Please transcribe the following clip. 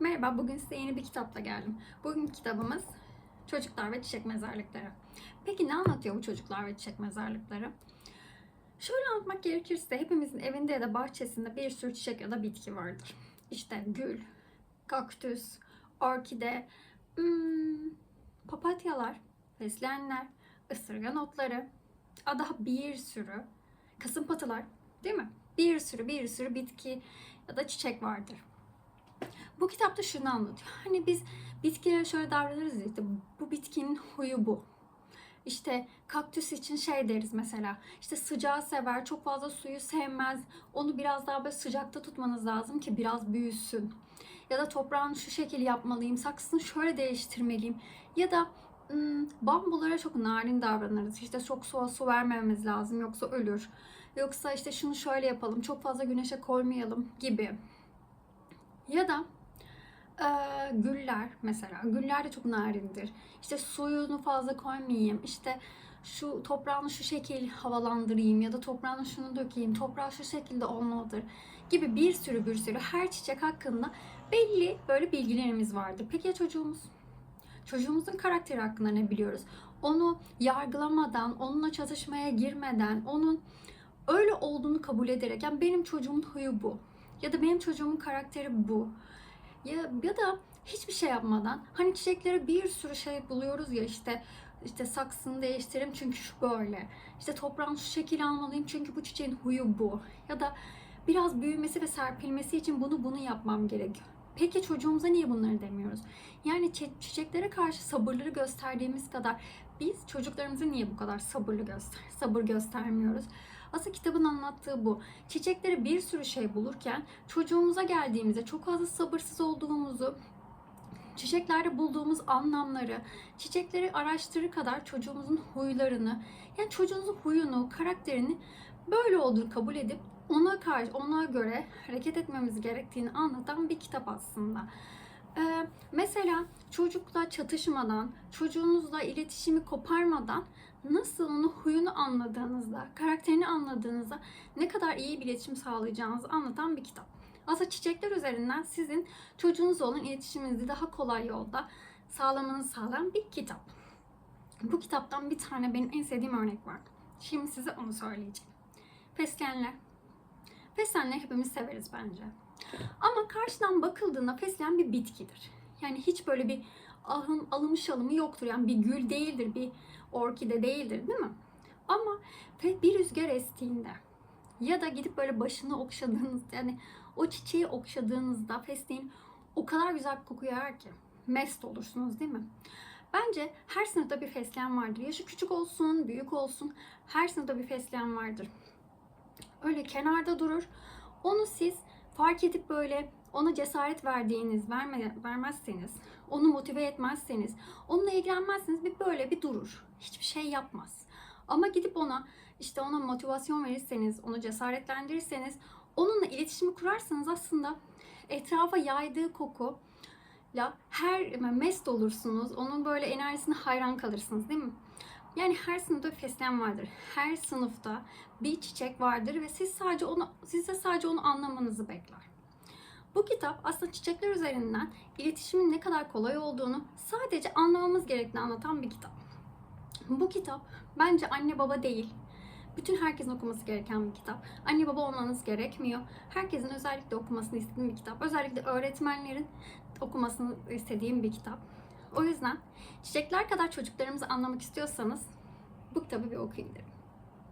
Merhaba, bugün size yeni bir kitapla geldim. Bugünkü kitabımız Çocuklar ve Çiçek Mezarlıkları. Peki ne anlatıyor bu çocuklar ve çiçek mezarlıkları? Şöyle anlatmak gerekirse hepimizin evinde ya da bahçesinde bir sürü çiçek ya da bitki vardır. İşte gül, kaktüs, orkide, hmm, papatyalar, fesleğenler, ısırgan otları, daha bir sürü kasımpatılar değil mi? Bir sürü bir sürü bitki ya da çiçek vardır. Bu kitapta şunu anlatıyor. Hani biz bitkilere şöyle davranırız işte bu bitkinin huyu bu. İşte kaktüs için şey deriz mesela. İşte sıcağı sever, çok fazla suyu sevmez. Onu biraz daha böyle sıcakta tutmanız lazım ki biraz büyüsün. Ya da toprağını şu şekil yapmalıyım, saksısını şöyle değiştirmeliyim. Ya da hmm, bambulara çok narin davranırız. İşte çok soğuk su vermememiz lazım yoksa ölür. Yoksa işte şunu şöyle yapalım, çok fazla güneşe koymayalım gibi. Ya da güller mesela. Güller de çok narindir. İşte suyunu fazla koymayayım. İşte şu toprağını şu şekil havalandırayım ya da toprağını şunu dökeyim. Toprağı şu şekilde olmalıdır gibi bir sürü bir sürü her çiçek hakkında belli böyle bilgilerimiz vardır. Peki ya çocuğumuz? Çocuğumuzun karakteri hakkında ne biliyoruz? Onu yargılamadan, onunla çatışmaya girmeden, onun öyle olduğunu kabul ederek yani benim çocuğumun huyu bu ya da benim çocuğumun karakteri bu ya, ya da hiçbir şey yapmadan hani çiçeklere bir sürü şey buluyoruz ya işte işte saksını değiştiririm çünkü şu böyle. İşte toprağını şu şekil almalıyım çünkü bu çiçeğin huyu bu. Ya da biraz büyümesi ve serpilmesi için bunu bunu yapmam gerekiyor. Peki çocuğumuza niye bunları demiyoruz? Yani çi- çiçeklere karşı sabırları gösterdiğimiz kadar biz çocuklarımıza niye bu kadar sabırlı göster sabır göstermiyoruz? Aslında kitabın anlattığı bu. Çiçeklere bir sürü şey bulurken çocuğumuza geldiğimizde çok fazla sabırsız olduğumuzu, çiçeklerde bulduğumuz anlamları, çiçekleri araştırır kadar çocuğumuzun huylarını, yani çocuğunuzun huyunu, karakterini böyle olduğunu kabul edip ona karşı, ona göre hareket etmemiz gerektiğini anlatan bir kitap aslında. Ee, mesela çocukla çatışmadan, çocuğunuzla iletişimi koparmadan nasıl onu huyunu anladığınızda, karakterini anladığınızda ne kadar iyi bir iletişim sağlayacağınızı anlatan bir kitap. Aslında çiçekler üzerinden sizin çocuğunuzla olan iletişiminizi daha kolay yolda sağlamanızı sağlayan bir kitap. Bu kitaptan bir tane benim en sevdiğim örnek var. Şimdi size onu söyleyeceğim. Fesleğenler. Fesleğenleri hepimiz severiz bence. Ama karşıdan bakıldığında fesleğen bir bitkidir. Yani hiç böyle bir ahım, alımı alımı yoktur. Yani bir gül değildir, bir orkide değildir değil mi? Ama bir rüzgar estiğinde ya da gidip böyle başını okşadığınız yani o çiçeği okşadığınızda fesleğin o kadar güzel bir koku yayar ki mest olursunuz değil mi? Bence her sınıfta bir fesleğen vardır. Yaşı küçük olsun, büyük olsun her sınıfta bir fesleğen vardır. Öyle kenarda durur. Onu siz fark edip böyle ona cesaret verdiğiniz, verme, vermezseniz, onu motive etmezseniz, onunla ilgilenmezseniz bir böyle bir durur. Hiçbir şey yapmaz. Ama gidip ona işte ona motivasyon verirseniz, onu cesaretlendirirseniz, onunla iletişimi kurarsanız aslında etrafa yaydığı koku ya her mest olursunuz. Onun böyle enerjisine hayran kalırsınız değil mi? Yani her sınıfta fesleğen vardır. Her sınıfta bir çiçek vardır ve siz sadece onu size sadece onu anlamanızı bekler. Bu kitap aslında çiçekler üzerinden iletişimin ne kadar kolay olduğunu sadece anlamamız gerektiğini anlatan bir kitap. Bu kitap bence anne baba değil, bütün herkesin okuması gereken bir kitap. Anne baba olmanız gerekmiyor. Herkesin özellikle okumasını istediğim bir kitap. Özellikle öğretmenlerin okumasını istediğim bir kitap. O yüzden çiçekler kadar çocuklarımızı anlamak istiyorsanız bu kitabı bir okuyun derim.